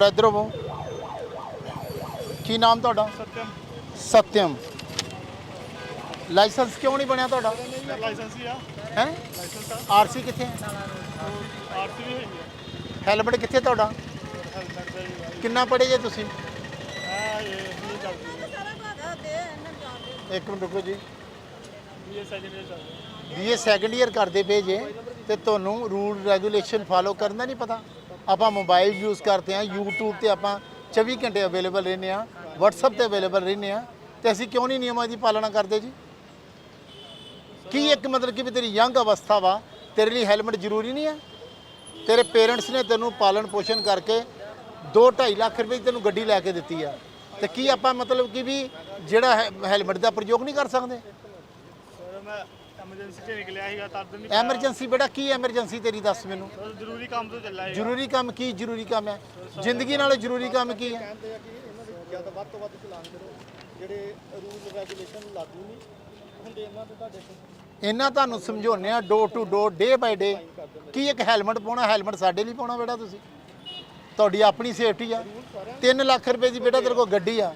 ਇੱਧਰ ਹੋਵੋ ਕੀ ਨਾਮ ਤੁਹਾਡਾ? ਸਤਿਅਮ। ਸਤਿਅਮ। ਲਾਇਸੈਂਸ ਕਿਉਂ ਨਹੀਂ ਬਣਿਆ ਤੁਹਾਡਾ? ਲਾਇਸੈਂਸ ਹੀ ਆ। ਹੈ? ਲਾਇਸੈਂਸ ਆ। ਆਰਸੀ ਕਿੱਥੇ ਹੈ? ਆਰਸੀ ਵੀ ਹੈਗੀ ਹੈਲਮਟ ਕਿੱਥੇ ਤੁਹਾਡਾ? ਹੈਲਮਟ ਦਾ ਹੀ ਕਿੰਨਾ ਪੜ੍ਹੇ ਜੇ ਤੁਸੀਂ? ਆ ਇਹ ਨਹੀਂ ਚੱਲਦੀ ਇੱਕ ਮਿੰਟ ਰੁਕੋ ਜੀ। ਇਹ ਸੈਕਿੰਡ ਇਅਰ ਚੱਲਦੀ ਬੀਏ ਸੈਕੰਡ ਇਅਰ ਕਰਦੇ ਪਏ ਜੇ ਤੇ ਤੁਹਾਨੂੰ ਰੂਲ ਰੈਗੂਲੇਸ਼ਨ ਫਾਲੋ ਕਰਨ ਦਾ ਨਹੀਂ ਪਤਾ? ਆਪਾਂ ਮੋਬਾਈਲ ਯੂਜ਼ ਕਰਦੇ ਆ YouTube ਤੇ ਆਪਾਂ 24 ਘੰਟੇ ਅਵੇਲੇਬਲ ਰਹਿੰਦੇ ਆ WhatsApp ਤੇ ਅਵੇਲੇਬਲ ਰਹਿੰਦੇ ਆ ਤੇ ਅਸੀਂ ਕਿਉਂ ਨਹੀਂ ਨਿਯਮਾਂ ਦੀ ਪਾਲਣਾ ਕਰਦੇ ਜੀ? ਕੀ ਇੱਕ ਮਤਲਬ ਕਿ ਵੀ ਤੇਰੀ ਯੰਗ ਅਵਸਥਾ ਵਾ, ਤੇਰੇ ਲਈ ਹੈਲਮਟ ਜ਼ਰੂਰੀ ਨਹੀਂ ਹੈ? ਤੇਰੇ ਪੇਰੈਂਟਸ ਨੇ ਤੈਨੂੰ ਪਾਲਣ ਪੋਸ਼ਣ ਕਰਕੇ 2.5 ਲੱਖ ਰੁਪਏ ਤੈਨੂੰ ਗੱਡੀ ਲੈ ਕੇ ਦਿੱਤੀ ਆ। ਤੇ ਕੀ ਆਪਾਂ ਮਤਲਬ ਕਿ ਵੀ ਜਿਹੜਾ ਹੈਲਮਟ ਦਾ ਪ੍ਰਯੋਗ ਨਹੀਂ ਕਰ ਸਕਦੇ? ਐਮਰਜੈਂਸੀ 'ਚ ਨਿਕਲਿਆ ਸੀਗਾ ਤਦ ਨਹੀਂ ਐਮਰਜੈਂਸੀ ਬੇਟਾ ਕੀ ਐਮਰਜੈਂਸੀ ਤੇਰੀ ਦੱਸ ਮੈਨੂੰ? ਜ਼ਰੂਰੀ ਕੰਮ ਤੋਂ ਚੱਲਾ ਸੀਗਾ। ਜ਼ਰੂਰੀ ਕੰਮ ਕੀ ਜ਼ਰੂਰੀ ਕੰਮ ਹੈ? ਜ਼ਿੰਦਗੀ ਨਾਲੋਂ ਜ਼ਰੂਰੀ ਕੰਮ ਕੀ ਹੈ? ਕਹਿੰਦੇ ਆ ਕਿ ਇਹਨਾਂ ਦੇ ਜ਼ਿਆਦਾ ਵੱਧ ਤੋਂ ਵੱਧ ਚਲਾਨ ਕਰੋ। ਜਿਹੜੇ ਰੂਲ ਰੈਗੂਲੇਸ਼ਨ ਲਾਗੂ ਨਹੀਂ ਹੁੰਦੇ ਇਹਨਾਂ ਦੇ ਤੁਹਾਡੇ ਤੇ ਇਹਨਾਂ ਤੁਹਾਨੂੰ ਸਮਝਾਉਂਦੇ ਆ ਡੋਰ ਟੂ ਡੋਰ ਡੇ ਬਾਈ ਡੇ ਕੀ ਇੱਕ ਹੈਲਮਟ ਪਾਉਣਾ ਹੈਲਮਟ ਸਾਡੇ ਲਈ ਪਾਉਣਾ ਬੇਟਾ ਤੁਸੀਂ? ਤੁਹਾਡੀ ਆਪਣੀ ਸੇਫਟੀ ਆ। 3 ਲੱਖ ਰੁਪਏ ਦੀ ਬੇਟਾ ਤੇਰੇ ਕੋਲ ਗੱਡੀ ਆ।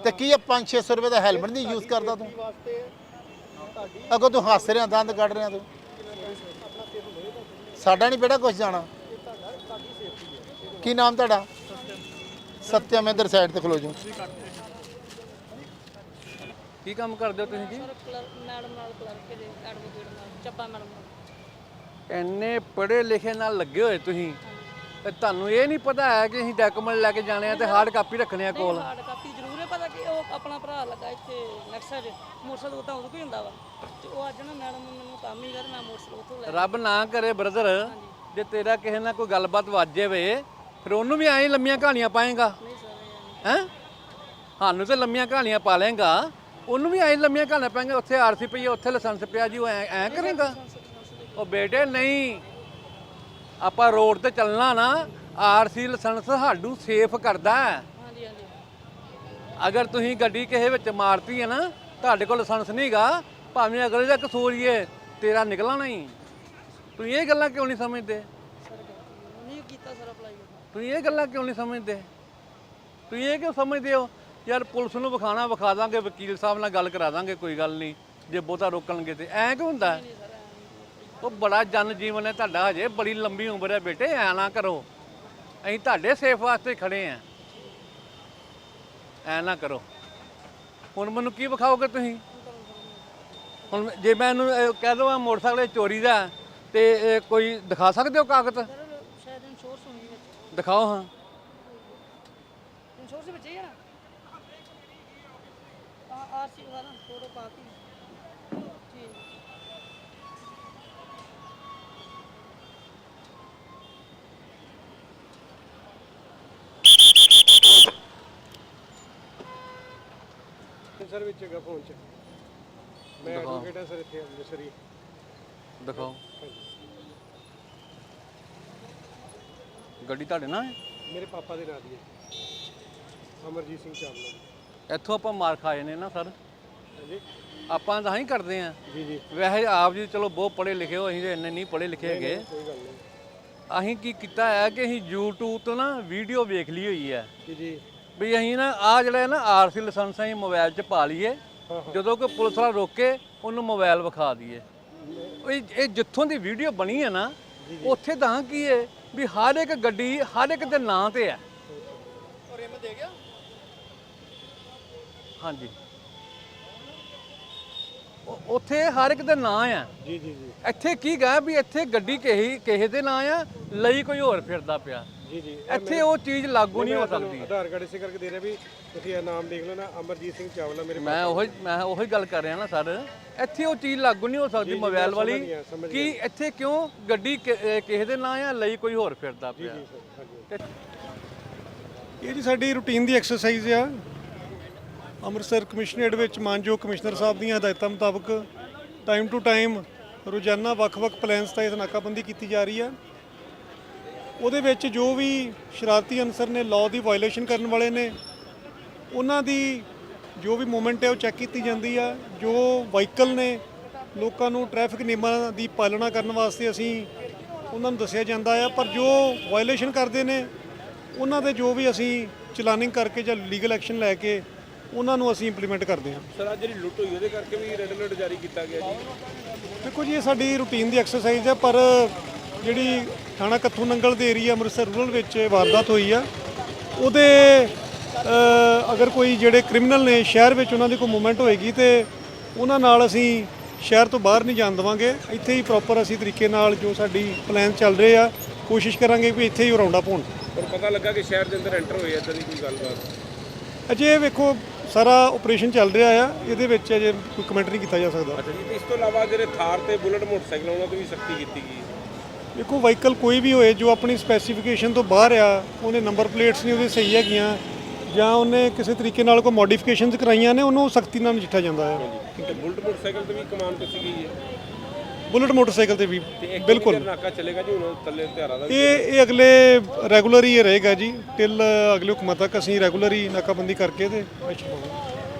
ਤੇ ਕੀ ਇਹ 5-600 ਰੁਪਏ ਦਾ ਹੈਲਮਟ ਨਹੀਂ ਯੂਜ਼ ਕਰਦਾ ਤੂੰ? ਵਾਸਤੇ ਅਗੋ ਤੂੰ ਹੱਸ ਰਿਹਾ ਦੰਦ ਕੱਢ ਰਿਹਾ ਤੂੰ। ਸਾਡਾ ਨਹੀਂ ਬੇਟਾ ਕੁਝ ਜਾਣਾ। ਕੀ ਨਾਮ ਤੁਹਾਡਾ? ਸਤਿਅਮ ਇੰਦਰ ਸਾਈਡ ਤੇ ਖਲੋ ਜਾਓ ਕੀ ਕੰਮ ਕਰਦੇ ਹੋ ਤੁਸੀਂ ਜੀ? ਮੈਡਮ ਨਾਲ ਕਲਰਕ ਦੇ ਐਡਵੋਕੇਟ ਨਾਲ ਚੱਬਾ ਮੈਡਮ ਇੰਨੇ ਪੜ੍ਹੇ ਲਿਖੇ ਨਾਲ ਲੱਗੇ ਹੋਏ ਤੁਸੀਂ। ਤੇ ਤੁਹਾਨੂੰ ਇਹ ਨਹੀਂ ਪਤਾ ਹੈ ਕਿ ਅਸੀਂ ਡਾਕੂਮੈਂਟ ਲੈ ਕੇ ਜਾਣੇ ਆ ਤੇ ਹਾਰਡ ਕਾਪੀ ਰੱਖਣੇ ਆ ਕੋਲ। ਹਾਰਡ ਕਾਪੀ ਉਹ ਆਪਣਾ ਭਰਾ ਲੱਗਾ ਇੱਥੇ ਨੈਕਸਟ ਦੇ ਮੋਟਰਸਾਈਕਲ ਉਹ ਤਾਂ ਉਦੋਂ ਕੋਈ ਹੁੰਦਾ ਵਾ। ਤੇ ਉਹ ਅੱਜ ਨਾ ਮੈਡਮ ਮੈਨੂੰ ਕੰਮ ਹੀ ਕਰ ਮੈਂ ਮੋਟਰਸਾਈਕਲ ਉੱਥੋਂ ਲੈ ਰੱਬ ਨਾ ਕਰੇ ਬ੍ਰਦਰ ਜੇ ਤੇਰਾ ਕਿਸੇ ਨਾਲ ਕੋਈ ਗੱਲਬਾਤ ਵੱਜ ਜਾਵੇ ਫਿਰ ਉਹਨੂੰ ਵੀ ਐਂ ਲੰਮੀਆਂ ਕਹਾਣੀਆਂ ਪਾਏਗਾ। ਨਹੀਂ ਸਰ ਹੈ? ਸਾਨੂੰ ਤੇ ਲੰਮੀਆਂ ਕਹਾਣੀਆਂ ਪਾ ਲੇਗਾ ਉਹਨੂੰ ਵੀ ਐਂ ਲੰਮੀਆਂ ਕਹਾਣੀਆਂ ਪਾਏਗਾ ਉੱਥੇ ਆਰਸੀ ਪਈ ਹੈ ਉੱਥੇ ਲਾਇਸੈਂਸ ਪਿਆ ਜੀ ਉਹ ਐਂ ਐਂ ਕਰੇਗਾ? ਉਹ ਬੇਟੇ ਨਹੀਂ। ਆਪਾਂ ਰੋਡ ਤੇ ਚੱਲਣਾ ਨਾ ਆਰਸੀ ਲਾਇਸੈਂਸ ਸਾਨੂੰ ਸੇਫ ਕਰਦਾ। ਹੈ ਅਗਰ ਤੁਸੀਂ ਗੱਡੀ ਕਿਸੇ ਵਿੱਚ ਮਾਰਤੀ ਹੈ ਨਾ, ਤੁਹਾਡੇ ਕੋਲ ਲਾਇਸੈਂਸ ਨਹੀਂਗਾ ਭਾਵੇਂ ਅਗਲੇ ਦਾ ਕਸੂਰ ਹੀ ਹੈ, ਤੇਰਾ ਨਿਕਲਣਾ ਹੀ ਤੁਸੀਂ ਇਹ ਗੱਲਾਂ ਕਿਉਂ ਨਹੀਂ ਸਮਝਦੇ? ਨਹੀਂ ਕੀਤਾ ਸਰ ਅਪਲਾਈ ਤੁਸੀਂ ਇਹ ਗੱਲਾਂ ਕਿਉਂ ਨਹੀਂ ਸਮਝਦੇ? ਤੁਸੀਂ ਇਹ ਕਿਉਂ ਸਮਝਦੇ ਹੋ? ਯਾਰ ਪੁਲਿਸ ਨੂੰ ਵਿਖਾਣਾ ਵਿਖਾ ਦਾਂਗੇ, ਵਕੀਲ ਸਾਹਿਬ ਨਾਲ ਗੱਲ ਕਰਾ ਦਾਂਗੇ, ਕੋਈ ਗੱਲ ਨਹੀਂ। ਜੇ ਬਹੁਤਾ ਰੋਕਣਗੇ ਤੇ ਐਂ ਕਿਉਂ ਹੁੰਦਾ? ਉਹ ਬੜਾ ਜਨ ਜੀਵਨ ਹੈ ਤੁਹਾਡਾ ਹਜੇ, ਬੜੀ ਲੰਬੀ ਉਮਰ ਹੈ ਬੇਟੇ, ਐ ਨਾ ਕਰੋ। ਅਸੀਂ ਤੁਹਾਡੇ ਸੇਫ ਵਾਸਤੇ ਖੜੇ ਆਂ ਐ ਨਾ ਕਰੋ। ਹੁਣ ਮੈਨੂੰ ਕੀ ਵਿਖਾਓਗੇ ਤੁਸੀਂ? ਹੁਣ ਜੇ ਮੈਂ ਇਹਨੂੰ ਇਹ ਕਹਿ ਦਵਾਂ ਮੋਟਰਸਾਈਕਲ ਇਹ ਚੋਰੀ ਦਾ ਹੈ, ਤੇ ਇਹ ਕੋਈ ਦਿਖਾ ਸਕਦੇ ਹੋ ਕਾਗਜ਼? ਸਰ ਸ਼ਾਇਦ ਇੰਸ਼ੋਰੈਂਸ ਹੋਣੀ ਵਿੱਚ। ਦਿਖਾਓ ਹਾਂ। ਇੰਸ਼ੋਰੈਂਸ ਵਿੱਚ ਹੀ ਹੈ ਨਾ? ਆ ਆਰਸੀ ਵਾਲਾ ਫੋਟੋ ਪਾਤੀ ਠੀਕ। ਸਰ ਵਿੱਚ ਹੈਗਾ ਫੋਨ 'ਚ। ਮੈਂ ਐਡਵੋਕੇਟ ਹਾਂ ਸਰ ਇੱਥੇ ਅੰਮ੍ਰਿਤਸਰੀ ਦਿਖਾਓ। ਗੱਡੀ ਤੁਹਾਡੇ ਨਾਲ ਹੈ? ਮੇਰੇ ਪਾਪਾ ਦੇ ਨਾਂ ਦੀ ਹੈ। ਅਮਰਜੀਤ ਸਿੰਘ ਚਾਵਲਾ। ਇੱਥੋਂ ਆਪਾਂ ਮਾਰ ਖਾਏ ਨੇ ਨਾ ਸਰ। ਹਾਂਜੀ। ਆਪਾਂ ਤਾਂ ਹੀ ਕਰਦੇ ਆ ਜੀ ਜੀ। ਵੈਸੇ ਆਪ ਜੀ ਚਲੋ ਬਹੁਤ ਪੜ੍ਹੇ ਲਿਖੇ ਹੋ ਅਸੀਂ ਤੇ ਇੰਨੇ ਨਹੀਂ ਪੜ੍ਹੇ ਲਿਖੇ ਹੈਗੇ। ਕੋਈ ਗੱਲ ਨਹੀਂ। ਅਸੀਂ ਕੀ ਕੀਤਾ ਹੈ ਕਿ ਅਸੀਂ YouTube ਤੋਂ ਨਾ ਵੀਡੀਓ ਵੇਖ ਲਈ ਹੋਈ ਹੈ। ਜੀ ਜੀ। ਵੀ ਅਸੀਂ ਨਾ ਆ ਜਿਹੜਾ ਹੈ ਨਾ ਆਰਸੀ ਲਾਇਸੈਂਸ ਅਸੀਂ ਮੋਬਾਈਲ 'ਚ ਪਾ ਲਈਏ। ਜਦੋਂ ਕੋਈ ਪੁਲਿਸ ਵਾਲਾ ਰੋਕੇ ਉਹਨੂੰ ਮੋਬਾਈਲ ਵਿਖਾ ਦਈਏ। ਇਹ ਇਹ ਜਿੱਥੋਂ ਦੀ ਵੀਡੀਓ ਬਣੀ ਹੈ ਨਾ ਉੱਥੇ ਤਾਂ ਕੀ ਹੈ ਵੀ ਹਰ ਇੱਕ ਗੱਡੀ ਹਰ ਇੱਕ ਦੇ ਨਾਂ ਤੇ ਹੈ। ਰਿਮ ਦੇ ਗਿਆ? ਹਾਂਜੀ। ਉੱਥੇ ਹਰ ਇੱਕ ਦੇ ਨਾਂ ਆ ਜੀ ਜੀ ਜੀ। ਇੱਥੇ ਕੀ ਗਾ ਵੀ ਇੱਥੇ ਗੱਡੀ ਕਿਸੇ ਕਿਸੇ ਦੇ ਨਾਂ ਆ ਲਈ ਕੋਈ ਹੋਰ ਫਿਰਦਾ ਪਿਆ। ਜੀ ਜੀ। ਇੱਥੇ ਉਹ ਚੀਜ਼ ਲਾਗੂ ਨਹੀਂ ਹੋ ਸਕਦੀ। ਆਧਾਰ ਕਾਰਡ ਇਸੇ ਕਰਕੇ ਦੇ ਰਿਹਾ ਵੀ ਤੁਸੀਂ ਇਹ ਨਾਮ ਦੇਖ ਲਓ ਨਾ ਅਮਰਜੀਤ ਸਿੰਘ ਚਾਵਲਾ ਮੇਰੇ ਮੈਂ ਉਹੀ ਮੈਂ ਉਹੀ ਗੱਲ ਕਰ ਰਿਹਾ ਨਾ ਸਰ। ਇੱਥੇ ਉਹ ਚੀਜ਼ ਲਾਗੂ ਨਹੀਂ ਹੋ ਸਕਦੀ ਮੋਬਾਈਲ ਵਾਲੀ। ਕਿ ਇੱਥੇ ਕਿਉਂ ਗੱਡੀ ਕਿਸੇ ਦੇ ਨਾਂ ਆ ਲਈ ਕੋਈ ਹੋਰ ਫਿਰਦਾ ਪਿਆ। ਇਹ ਜੀ ਸਾਡੀ ਰੂਟੀਨ ਦੀ ਐਕਸਰਸਾਈਜ਼ ਆ। ਅੰਮ੍ਰਿਤਸਰ ਕਮਿਸ਼ਨਰੇਟ ਵਿੱਚ ਮਾਨਯੋਗ ਕਮਿਸ਼ਨਰ ਸਾਹਿਬ ਦੀਆਂ ਹਦਾਇਤਾਂ ਮੁਤਾਬਕ ਟਾਈਮ ਟੂ ਟਾਈਮ ਰੋਜ਼ਾਨਾ ਵੱਖ-ਵੱਖ ਪਲਾਨਸ ਤਹਿਤ ਨਾਕਾਬੰਦੀ ਕੀਤੀ ਜਾ ਰਹੀ ਹੈ ਉਹਦੇ ਵਿੱਚ ਜੋ ਵੀ ਸ਼ਰਾਰਤੀ ਅਨਸਰ ਨੇ ਲਾਅ ਦੀ ਵਾਇਓਲੇਸ਼ਨ ਕਰਨ ਵਾਲੇ ਨੇ ਉਹਨਾਂ ਦੀ ਜੋ ਵੀ ਮੂਵਮੈਂਟ ਹੈ ਉਹ ਚੈੱਕ ਕੀਤੀ ਜਾਂਦੀ ਆ। ਜੋ ਵਹੀਕਲ ਨੇ ਲੋਕਾਂ ਨੂੰ ਟ੍ਰੈਫਿਕ ਨਿਯਮਾਂ ਦੀ ਪਾਲਣਾ ਕਰਨ ਵਾਸਤੇ ਅਸੀਂ ਉਹਨਾਂ ਨੂੰ ਦੱਸਿਆ ਜਾਂਦਾ ਆ ਪਰ ਜੋ ਵਾਇਓਲੇਸ਼ਨ ਕਰਦੇ ਨੇ ਉਹਨਾਂ ਦੇ ਜੋ ਵੀ ਅਸੀਂ ਚਲਾਨਿੰਗ ਕਰਕੇ ਜਾਂ ਲੀਗਲ ਐਕਸ਼ਨ ਲੈ ਕੇ ਉਹਨਾਂ ਨੂੰ ਅਸੀਂ ਇੰਪਲੀਮੈਂਟ ਕਰਦੇ ਹਾਂ। ਸਰ ਅੱਜ ਜਿਹੜੀ ਲੁੱਟ ਹੋਈ ਉਹਦੇ ਕਰਕੇ ਵੀ ਰੈੱਡ ਅਲਰਟ ਜਾਰੀ ਕੀਤਾ ਗਿਆ ਜੀ? ਦੇਖੋ ਜੀ ਇਹ ਸਾਡੀ ਰੂਟੀਨ ਦੀ ਐਕਸਰਸਾਈਜ਼ ਹੈ ਪਰ ਜਿਹੜੀ ਥਾਣਾ ਕੱਥੂ ਨੰਗਲ ਦੇ ਏਰੀਆ ਅੰਮ੍ਰਿਤਸਰ ਰੂਰਲ ਵਿੱਚ ਵਾਰਦਾਤ ਹੋਈ ਆ ਉਹਦੇ ਅਗਰ ਕੋਈ ਜਿਹੜੇ ਕ੍ਰਿਮੀਨਲ ਨੇ ਸ਼ਹਿਰ ਵਿੱਚ ਉਹਨਾਂ ਦੀ ਕੋਈ ਮੂਵਮੈਂਟ ਹੋਏਗੀ ਤੇ ਉਹਨਾਂ ਨਾਲ ਅਸੀਂ ਸ਼ਹਿਰ ਤੋਂ ਬਾਹਰ ਨਹੀਂ ਜਾਣ ਦੇਵਾਂਗੇ। ਇੱਥੇ ਹੀ ਪ੍ਰੋਪਰ ਅਸੀਂ ਤਰੀਕੇ ਨਾਲ ਜੋ ਸਾਡੀ ਪਲਾਨ ਚੱਲ ਰਹੇ ਆ ਕੋਸ਼ਿਸ਼ ਕਰਾਂਗੇ ਵੀ ਇੱਥੇ ਹੀ ਰਾਉਂਡ ਅਪ ਹੋਣ ਪਰ ਪਤਾ ਲੱਗਾ ਕਿ ਸ਼ਹਿਰ ਦੇ ਅੰਦਰ ਐਂਟਰ ਹੋਏ ਇਦਾਂ ਦੀ ਕੋਈ ਗੱਲਬਾਤ? ਅਜੇ ਵੇਖੋ ਸਾਰਾ ਆਪਰੇਸ਼ਨ ਚੱਲ ਰਿਹਾ ਆ ਇਹਦੇ ਵਿੱਚ ਅਜੇ ਕੋਈ ਕਮੈਂਟ ਨਹੀਂ ਕੀਤਾ ਜਾ ਸਕਦਾ। ਅੱਛਾ ਜੀ ਇਸ ਤੋਂ ਇਲਾਵਾ ਜਿਹੜੇ ਥਾਰ ਤੇ ਬੁਲਟ ਮੋਟਰਸਾਈਕਲ ਉਹਨਾਂ ਤੇ ਵੀ ਸਖਤੀ ਕੀਤੀ ਗਈ ਦੇਖੋ ਵਹੀਕਲ ਕੋਈ ਵੀ ਹੋਏ ਜੋ ਆਪਣੀ ਸਪੈਸੀਫਿਕੇਸ਼ਨ ਤੋਂ ਬਾਹਰ ਆ ਉਹਨੇ ਨੰਬਰ ਪਲੇਟਸ ਨਹੀਂ ਉਹਦੇ ਸਹੀ ਹੈਗੀਆਂ ਜਾਂ ਉਹਨੇ ਕਿਸੇ ਤਰੀਕੇ ਨਾਲ ਕੋਈ ਮੋਡੀਫਿਕੇਸ਼ਨਸ ਕਰਾਈਆਂ ਨੇ ਉਹਨੂੰ ਸਖਤੀ ਨਾਲ ਨਜਿੱਠਿਆ ਜਾਂਦਾ ਹੈ। ਬੁਲਟ ਮੋਟਰਸਾਈਕਲ ਤੇ ਵੀ ਕਮਾਨ ਕੀਤੀ ਗਈ ਹੈ? ਬੁਲਟ ਮੋਟਰਸਾਈਕਲ ਤੇ ਵੀ ਤੇ ਇੱਕ ਬਿਲਕੁਲ। ਨਾਕਾ ਚੱਲੇਗਾ ਜੀ ਹੁਣ ਥੱਲੇ ਹਥਿਆਰਾਂ ਦਾ ਇਹ ਇਹ ਅਗਲੇ ਰੈਗੂਲਰ ਹੀ ਰਹੇਗਾ ਜੀ ਟਿਲ ਅਗਲੇ ਹੁਕਮਾਂ ਤੱਕ ਅਸੀਂ ਰੈਗੂਲਰ ਹੀ ਨਾਕਾਬੰਦੀ ਕਰਕੇ ਤੇ